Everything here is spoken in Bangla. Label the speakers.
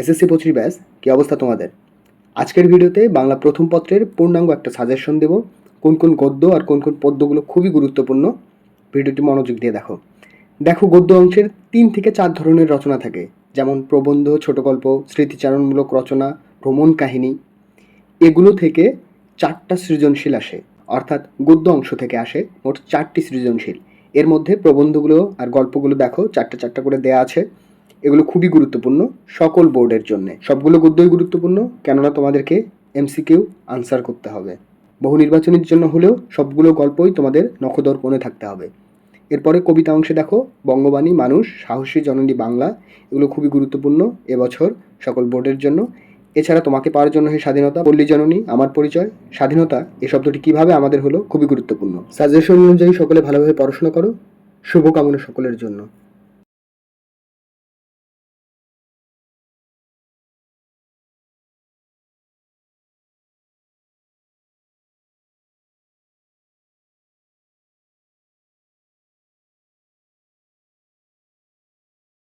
Speaker 1: এসএসসি পঁচিশ ব্যাস, কী অবস্থা তোমাদের? আজকের ভিডিওতে বাংলা প্রথম পত্রের পূর্ণাঙ্গ একটা সাজেশন দেব। কোন কোন গদ্য আর কোন কোন পদ্যগুলো খুবই গুরুত্বপূর্ণ, ভিডিওটি মনোযোগ দিয়ে দেখো। দেখো, গদ্য অংশের তিন থেকে চার ধরনের রচনা থাকে, যেমন প্রবন্ধ ছোট গল্প স্মৃতিচারণমূলক রচনা, ভ্রমণ কাহিনী। এগুলো থেকে চারটা সৃজনশীল আসে, অর্থাৎ গদ্য অংশ থেকে আসে মোট চারটি সৃজনশীল। এর মধ্যে প্রবন্ধগুলো আর গল্পগুলো দেখো, চারটা চারটা করে দেয়া আছে। এগুলো খুবই গুরুত্বপূর্ণ সকল বোর্ডের জন্য। সবগুলো গদ্যই গুরুত্বপূর্ণ, কেননা তোমাদেরকে এমসিকিউ আনসার করতে হবে। বহু নির্বাচনের জন্য হলেও সবগুলো গল্পই তোমাদের নখদর্পণে থাকতে হবে। এরপরে কবিতা অংশে দেখো, বঙ্গবাণী, মানুষ, সাহসী জননী বাংলা, এগুলো খুবই গুরুত্বপূর্ণ এবছর সকল বোর্ডের জন্য। এছাড়া তোমাকে পাওয়ার জন্য হে স্বাধীনতা, পল্লী জননী, আমার পরিচয়, স্বাধীনতা এই শব্দটি কীভাবে আমাদের হলো খুবই গুরুত্বপূর্ণ। সাজেশন অনুযায়ী সকলে ভালোভাবে পড়াশোনা করো। শুভকামনা সকলের জন্য।